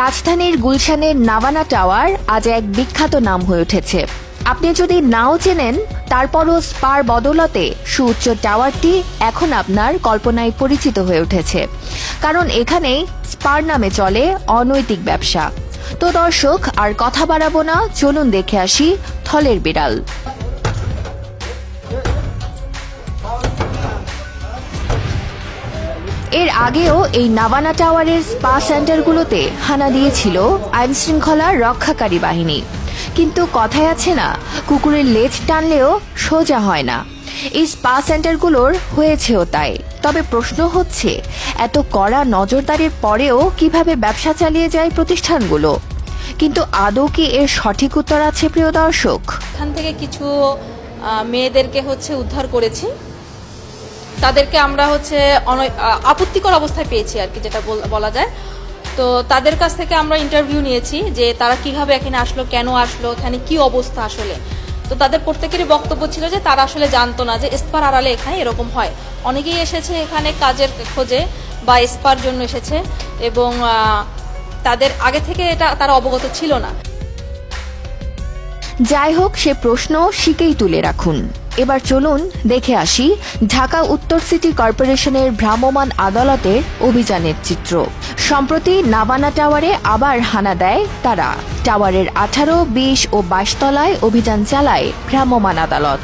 রাজধানীর গুলশানের নাভানা টাওয়ার আজ এক বিখ্যাত নাম হয়ে উঠেছে। আপনি যদি নাও চেনেন, তারপরও স্পার বদলতে সুউচ্চ টাওয়ারটি এখন আপনার কল্পনায় পরিচিত হয়ে উঠেছে। কারণ এখানেই স্পার নামে চলে অনৈতিক ব্যবসা। তো দর্শক, আর কথা বাড়াবো না, চলুন দেখে আসি থলের বিড়াল। এর আগেও এই নাভানা টাওয়ারের স্পা সেন্টারগুলোতে হানা দিয়েছিল আইন শৃঙ্খলার রক্ষাকারী বাহিনী। কিন্তু কথায় আছে না, কুকুরের লেজ টানলেও সোজা হয় না। এই স্পা সেন্টারগুলোর হয়েছেও তাই। তবে প্রশ্ন হচ্ছে, এত কড়া নজরদারির পরেও কীভাবে ব্যবসা চালিয়ে যায় প্রতিষ্ঠানগুলো? কিন্তু আদৌ কি এর সঠিক উত্তর আছে প্রিয় দর্শক? এখান থেকে কিছু মেয়েদেরকে হচ্ছে উদ্ধার করেছি। তাদেরকে আমরা হচ্ছে আপত্তিকর অবস্থায় পেয়েছি আর কি, যেটা বল- যায়। তো তাদের কাছ থেকে আমরা ইন্টারভিউ নিয়েছি যে তারা কীভাবে এখানে আসলো, কেন আসলো, এখানে কি অবস্থা আসলে। তো তাদের প্রত্যেকেরই বক্তব্য ছিল যে তারা আসলে জানতো না যে স্পার আড়ালে এখানে এরকম হয়। অনেকেই এসেছে এখানে কাজের খোঁজে বা স্পার জন্য এসেছে এবং তাদের আগে থেকে এটা তারা অবগত ছিল না। যাই হোক, সে প্রশ্ন শিকেই তুলে রাখুন। এবার চলুন দেখে আসি ঢাকা উত্তর সিটি কর্পোরেশনের ভ্রাম্যমাণ আদালতের অভিযানের চিত্র। সম্প্রতি নাবানা টাওয়ারে আবার হানা দেয় তারা। টাওয়ারের আঠারো, বিশ ও বাইশ তলায় অভিযান চালায় ভ্রাম্যমাণ আদালত।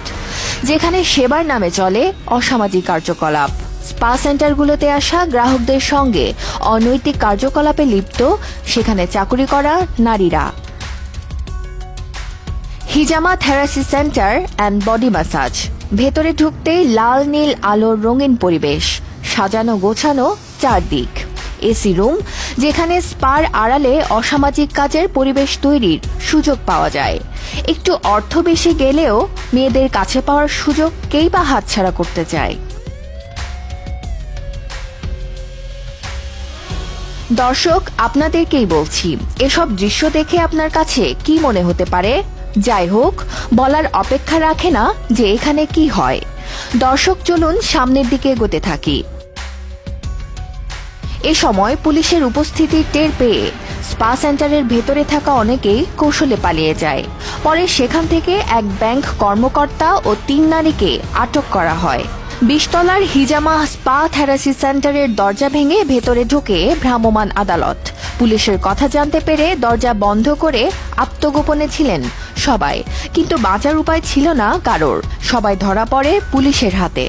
যেখানে সেবার নামে চলে অসামাজিক কার্যকলাপ। স্পা সেন্টারগুলোতে আসা গ্রাহকদের সঙ্গে অনৈতিক কার্যকলাপে লিপ্ত, সেখানে চাকুরি করা নারীরা। হিজামা therapy centre and body massage. ভেতরে ঢুকতেই লাল, নীল, আলোর রঙিন পরিবেশ, সাজানো, গোছানো চারদিক। এসি রুম, যেখানে স্পার আড়ালে অসামাজিক কাজের পরিবেশ তৈরির সুযোগ পাওয়া যায়। একটু অর্থ বেশি গেলেও মেয়েদের কাছে পাওয়ার সুযোগ কেই বা হাতছাড়া করতে চায়। দর্শক, আপনাদেরকেই বলছি, এসব দৃশ্য দেখে আপনার কাছে কি মনে হতে পারে? যাই হোক, বলার অপেক্ষা রাখে না যে এখানে কি হয়। দর্শক চলুন সামনের দিকে এগোতে থাকি। এ সময় পুলিশের উপস্থিতি টের পেয়ে স্পা সেন্টারের ভেতরে থাকা অনেকেই কৌশলে পালিয়ে যায়। পরে সেখান থেকে এক ব্যাংক কর্মকর্তা ও তিন নারীকে আটক করা হয়। বিশতলার হিজামা স্পা থেরাসি সেন্টারের দরজা ভেঙে ভেতরে ঢুকে ভ্রাম্যমাণ আদালত। পুলিশের কথা জানতে পেরে দরজা বন্ধ করে আত্মগোপনে ছিলেন সবাই। কিন্তু বাঁচার উপায় ছিল না কারোর। সবাই ধরা পড়ে পুলিশের হাতে।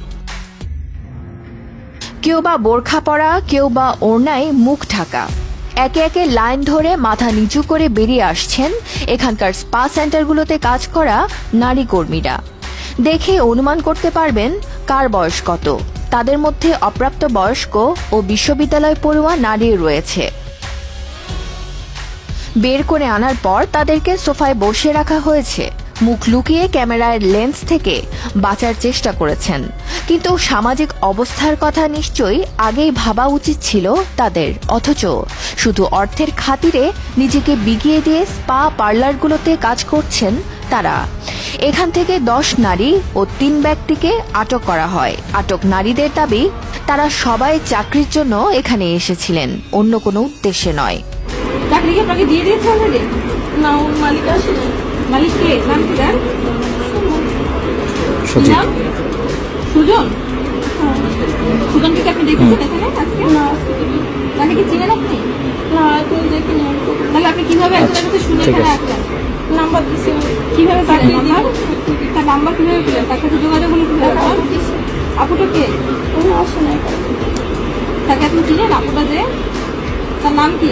কেউ বা বোরখা পরা, কেউ বা ওড়নায় মুখ ঢাকা। একে একে লাইন ধরে মাথা নিচু করে বেরিয়ে আসছেন এখানকার স্পা সেন্টারগুলোতে কাজ করা নারী কর্মীরা। দেখে অনুমান করতে পারবেন কার বয়স কত? তাদের মধ্যে অপ্রাপ্ত বয়স্ক ও বিশ্ববিদ্যালয় পড়ুয়া নারী রয়েছে। বের করে আনার পর তাদেরকে সোফায় বসে রাখা হয়েছে। মুখ লুকিয়ে ক্যামেরার লেন্স থেকে বাঁচার চেষ্টা করেছেন। কিন্তু সামাজিক অবস্থার কথা নিশ্চয়ই আগেই ভাবা উচিত ছিল তাদের। অথচ শুধু অর্থের খাতিরে নিজেকে বিগিয়ে দিয়ে স্পা পার্লারগুলোতে কাজ করছেন তারা। এখান থেকে দশ নারী ও তিন ব্যক্তিকে আটক করা হয়। আটক নারীদের দাবি তারা সবাই চাকরির জন্য এখানে এসেছিলেন অন্য কোনো উদ্দেশ্যে নয়। চাকরি কি আপনাকে দিয়ে দিয়েছে অলরেডি না ওর মালিক আসেনি। মালিক কে? নাম কি তার? সচিব সুজন? সুজনকে কি আপনি দেখেছেন এখানে আজকে? না তাকে কি চিনেন আপনি? না এখন দেখিনি। তাহলে আপনি কীভাবে একজনের কাছে শুনে এখানে আসলেন? নাম্বার দিছে কীভাবে পেলেন নাম্বার তার নাম্বার কীভাবে পেলেন? তার কাছে যোগাযোগ হলো কীভাবে? আপুটা কে? উনি আসে না তাকে আপনি চিনেন? আপুটা যে তার নাম কি?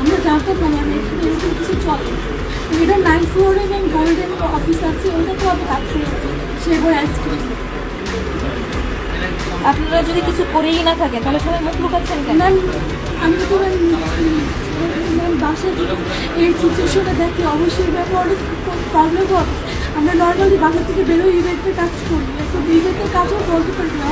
আমরা না মানে এখানে এরকম কিছু চলে। এটা নাইন ফ্লোরে এবং গোল্ডেন অফিস আছে, ওটা তো আমি কাজ করেছি সেবার আইসক্রিম আপনারা যদি কিছু করেই না থাকেন তাহলে সবাই মুখ লুকাচ্ছেন কেন? আমি তো ম্যাম ম্যাম বাসায় এই সিচুয়েশনে দেখি, অবশ্যই ম্যাম অনেক প্রবলেম হবে। আমরা নর্মালি বাসা থেকে বেরোই ইভেন্টের কাজ করি। এখন ইভেন্টের কাজও বলতে পারি না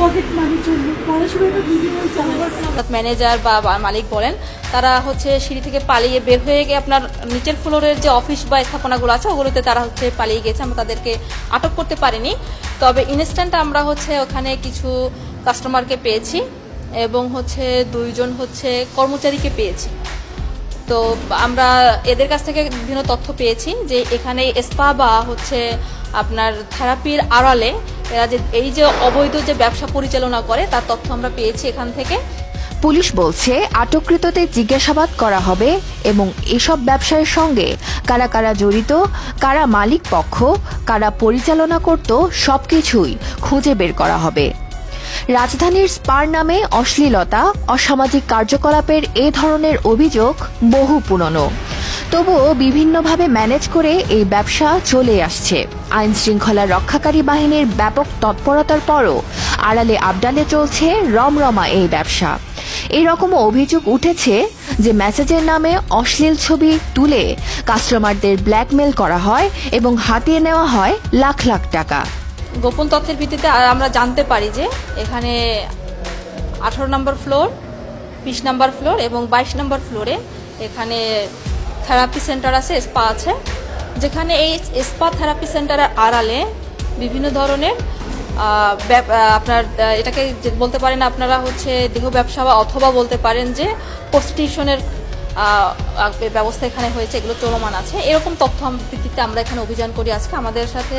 পকেট মানির জন্য। পড়াশোনাটা ভিডিও চালাবার ম্যানেজার বা মালিক বলেন, তারা হচ্ছে সিঁড়ি থেকে পালিয়ে বের হয়ে গিয়ে আপনার নিচের ফ্লোরের যে অফিস বা স্থাপনাগুলো আছে, ওগুলোতে তারা হচ্ছে পালিয়ে গেছে আমরা তাদেরকে আটক করতে পারিনি। তবে ইনস্ট্যান্ট আমরা হচ্ছে ওখানে কিছু কাস্টমারকে পেয়েছি। এবং হচ্ছে দুইজন হচ্ছে কর্মচারীকে পেয়েছি। তো আমরা এদের কাছ থেকে বিভিন্ন তথ্য পেয়েছি যে এখানে স্পা বা হচ্ছে আপনার থেরাপির আড়ালে এরা যে এই যে অবৈধ যে ব্যবসা পরিচালনা করে, তার তথ্য আমরা পেয়েছি এখান থেকে। পুলিশ বলছে, আটককৃতদের জিজ্ঞাসাবাদ করা হবে এবং এসব ব্যবসায়ের সঙ্গে কারা কারা জড়িত, কারা মালিক পক্ষ, কারা পরিচালনা করত, সবকিছুই খুঁজে বের করা হবে। রাজধানীর স্পার নামে অশ্লীলতা, অসামাজিক কার্যকলাপের এ ধরনের অভিযোগ বহু পুরনো। তবুও বিভিন্নভাবে ম্যানেজ করে এই ব্যবসা চলে আসছে। আইন শৃঙ্খলা রক্ষাকারী বাহিনীর ব্যাপক তৎপরতার পরও আড়ালে আবডালে চলছে রমরমা এই ব্যবসা। এরকমও অভিযোগ উঠেছে যে মেসেজের নামে অশ্লীল ছবি তুলে কাস্টমারদের ব্ল্যাকমেল করা হয় এবং হাতিয়ে নেওয়া হয় লাখ লাখ টাকা। গোপন তথ্যের ভিত্তিতে আমরা জানতে পারি যে এখানে আঠারো নম্বর ফ্লোর বিশ নম্বর ফ্লোর এবং বাইশ নম্বর ফ্লোরে এখানে থেরাপি সেন্টার আছে স্পা আছে যেখানে এই স্পা থেরাপি সেন্টারের আড়ালে বিভিন্ন ধরনের আপনার এটাকে বলতে পারেন আপনারা হচ্ছে দেহ ব্যবসা বা অথবা বলতে পারেন যে আহ, ব্যবস্থা এখানে হয়েছে, এগুলো চলমান আছে। এরকম তথ্য ভিত্তিতে আমরা এখানে অভিযান করি। আজকে আমাদের সাথে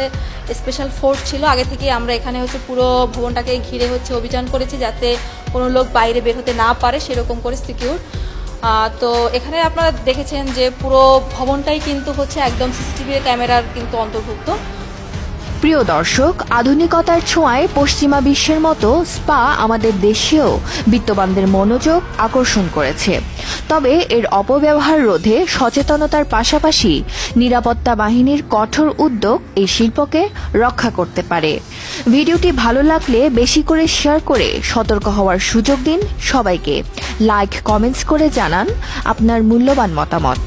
স্পেশাল ফোর্স ছিল। আগে থেকে আমরা এখানে হচ্ছে পুরো ভবনটাকে ঘিরে হচ্ছে অভিযান করেছি যাতে কোনো লোক বাইরে বের হতে না পারে, সেরকম করে সিকিউর তো এখানে আপনারা দেখেছেন যে পুরো ভবনটাই কিন্তু হচ্ছে একদম সিসিটিভি ক্যামেরার কিন্তু অন্তর্ভুক্ত। প্রিয় দর্শক, আধুনিকতার ছোঁয়ায় পশ্চিমা বিশ্বের মতো স্পা আমাদের দেশেও বিত্তবানদের মনোযোগ আকর্ষণ করেছে। তবে এর অপব্যবহার রোধে সচেতনতার পাশাপাশি নিরাপত্তা বাহিনীর কঠোর উদ্যোগ এই শিল্পকে রক্ষা করতে পারে। ভিডিওটি ভালো লাগলে বেশি করে শেয়ার করে সতর্ক হওয়ার সুযোগ দিন সবাইকে। লাইক, কমেন্টস করে জানান আপনার মূল্যবান মতামত।